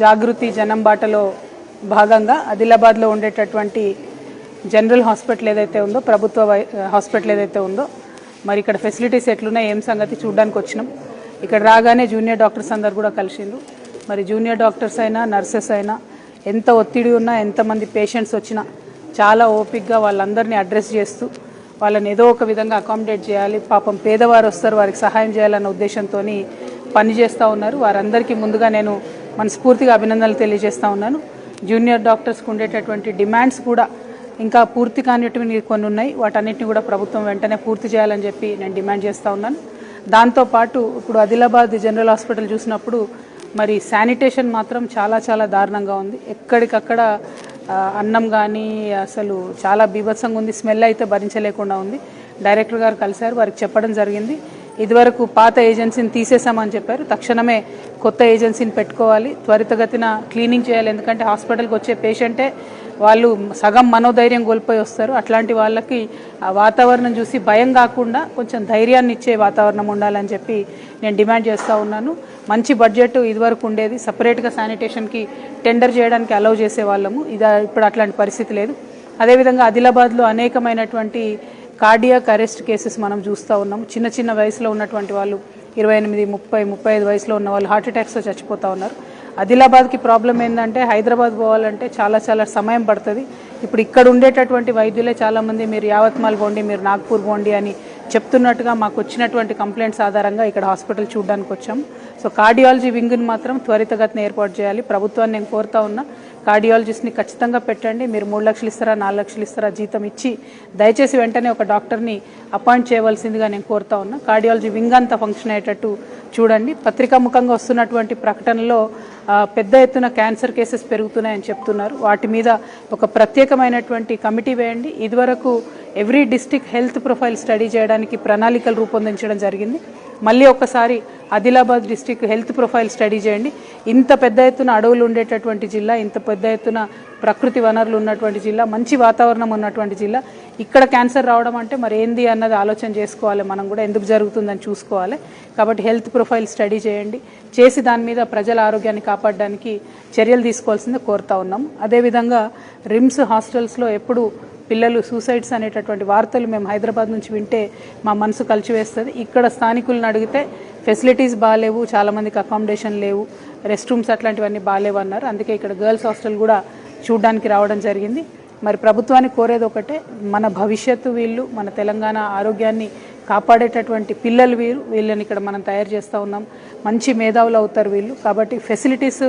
జాగృతి జనం బాటలో భాగంగా ఆదిలాబాద్లో ఉండేటటువంటి జనరల్ హాస్పిటల్ ఏదైతే ఉందో ప్రభుత్వ వై- హాస్పిటల్ ఏదైతే ఉందో మరి ఇక్కడ ఫెసిలిటీస్ ఎట్లున్నాయి ఏం సంగతి చూడడానికి వచ్చినాం. ఇక్కడ రాగానే జూనియర్ డాక్టర్స్ అందరు కూడా కలిసిండ్రు. మరి జూనియర్ డాక్టర్స్ అయినా నర్సెస్ అయినా ఎంత ఒత్తిడి ఉన్నా ఎంతమంది పేషెంట్స్ వచ్చినా చాలా ఓపిక్గా వాళ్ళందరినీ అడ్రస్ చేస్తూ వాళ్ళని ఏదో ఒక విధంగా అకామిడేట్ చేయాలి పాపం పేదవారు వస్తారు వారికి సహాయం చేయాలన్న ఉద్దేశంతో పనిచేస్తూ ఉన్నారు. వారందరికీ ముందుగా నేను మనస్ఫూర్తిగా అభినందనలు తెలియజేస్తూ ఉన్నాను. జూనియర్ డాక్టర్స్కి ఉండేటటువంటి డిమాండ్స్ కూడా ఇంకా పూర్తి కానిటివి కొన్ని ఉన్నాయి. వాటన్నిటిని కూడా ప్రభుత్వం వెంటనే పూర్తి చేయాలని చెప్పి నేను డిమాండ్ చేస్తూ ఉన్నాను. దాంతోపాటు ఇప్పుడు ఆదిలాబాద్ జనరల్ హాస్పిటల్ చూసినప్పుడు మరి శానిటేషన్ మాత్రం చాలా చాలా దారుణంగా ఉంది. ఎక్కడికక్కడ అన్నం కానీ అసలు చాలా బీభత్సంగా ఉంది. స్మెల్ అయితే భరించలేకుండా ఉంది. డైరెక్టర్ గారు కలిశారు. వారికి చెప్పడం జరిగింది. ఇదివరకు పాత ఏజెన్సీని తీసేసామని చెప్పారు. తక్షణమే కొత్త ఏజెన్సీని పెట్టుకోవాలి. త్వరితగతిన క్లీనింగ్ చేయాలి. ఎందుకంటే హాస్పిటల్కి వచ్చే పేషెంటే వాళ్ళు సగం మనోధైర్యం కోల్పోయి వస్తారు. అట్లాంటి వాళ్ళకి ఆ వాతావరణం చూసి భయం కాకుండా కొంచెం ధైర్యాన్ని ఇచ్చే వాతావరణం ఉండాలని చెప్పి నేను డిమాండ్ చేస్తూ ఉన్నాను. మంచి బడ్జెట్ ఇదివరకు ఉండేది. సపరేట్గా శానిటేషన్కి టెండర్ చేయడానికి అలౌ చేసే వాళ్ళము ఇది ఇప్పుడు అట్లాంటి పరిస్థితి లేదు. అదేవిధంగా ఆదిలాబాద్లో అనేకమైనటువంటి కార్డియాక్ అరెస్ట్ కేసెస్ మనం చూస్తూ ఉన్నాం. చిన్న చిన్న వయసులో ఉన్నటువంటి వాళ్ళు ఇరవై ఎనిమిది ముప్పై ముప్పై ఐదు వయసులో ఉన్న వాళ్ళు హార్ట్అటాక్స్తో చచ్చిపోతూ ఉన్నారు. ఆదిలాబాద్కి ప్రాబ్లం ఏంటంటే హైదరాబాద్ పోవాలంటే చాలా చాలా సమయం పడుతుంది. ఇప్పుడు ఇక్కడ ఉండేటటువంటి వైద్యులే చాలామంది మీరు యావత్మాల్ పోండి మీరు నాగ్పూర్ పోండి అని చెప్తున్నట్టుగా మాకు వచ్చినటువంటి కంప్లైంట్స్ ఆధారంగా ఇక్కడ హాస్పిటల్ చూడడానికి వచ్చాం. సో కార్డియాలజీ వింగ్ని మాత్రం త్వరితగతిన ఏర్పాటు చేయాలి. ప్రభుత్వాన్ని నేను కోరుతా ఉన్నా కార్డియాలజిస్ట్ని ఖచ్చితంగా పెట్టండి. మీరు మూడు లక్షలు ఇస్తారా నాలుగు లక్షలు ఇస్తారా జీతం ఇచ్చి దయచేసి వెంటనే ఒక డాక్టర్ని అపాయింట్ చేయవలసిందిగా నేను కోరుతా ఉన్నా. కార్డియాలజీ వింగ్ అంతా ఫంక్షన్ అయ్యేటట్టు చూడండి. పత్రికాముఖంగా వస్తున్నటువంటి ప్రకటనలో పెద్ద ఎత్తున క్యాన్సర్ కేసెస్ పెరుగుతున్నాయని చెప్తున్నారు. వాటి మీద ఒక ప్రత్యేకమైనటువంటి కమిటీ వేయండి. ఇదివరకు every district health profile study చేయడానికి ప్రణాళికలు రూపొందించడం జరిగింది. మళ్ళీ ఒకసారి Adilabad district health profile study చేయండి. ఇంత పెద్ద ఎత్తున అడవులు ఉండేటటువంటి జిల్లా ఇంత పెద్ద ఎత్తున ప్రకృతి వనరులు ఉన్నటువంటి జిల్లా మంచి వాతావరణం ఉన్నటువంటి జిల్లా. ఇక్కడ క్యాన్సర్ రావడం అంటే మరి ఏంది అన్నది ఆలోచన చేసుకోవాలి మనం కూడా. ఎందుకు జరుగుతుందని చూసుకోవాలి. కాబట్టి హెల్త్ ప్రొఫైల్ స్టడీ చేయండి. చేసి దాని మీద ప్రజల ఆరోగ్యాన్ని కాపాడడానికి చర్యలు తీసుకోవాల్సిందే కోరుతా ఉన్నాం అదేవిధంగా రిమ్స్ హాస్టల్స్లో ఎప్పుడు పిల్లలు సూసైడ్స్ అనేటటువంటి వార్తలు మేము హైదరాబాద్ నుంచి వింటే మా మనసు కలిచివేస్తుంది. ఇక్కడ స్థానికులను అడిగితే ఫెసిలిటీస్ బాగాలేవు చాలామందికి అకామిడేషన్ లేవు రెస్ట్ రూమ్స్ అట్లాంటివన్నీ బాగాలేవు అన్నారు అందుకే ఇక్కడ గర్ల్స్ హాస్టల్ కూడా చూడడానికి రావడం జరిగింది. మరి ప్రభుత్వాన్ని కోరేది ఒకటే మన భవిష్యత్తు వీళ్ళు మన తెలంగాణ ఆరోగ్యాన్ని కాపాడేటటువంటి పిల్లలు వీరు వీళ్ళని ఇక్కడ మనం తయారు చేస్తూ ఉన్నాం. మంచి మేధావులు అవుతారు వీళ్ళు. కాబట్టి ఫెసిలిటీస్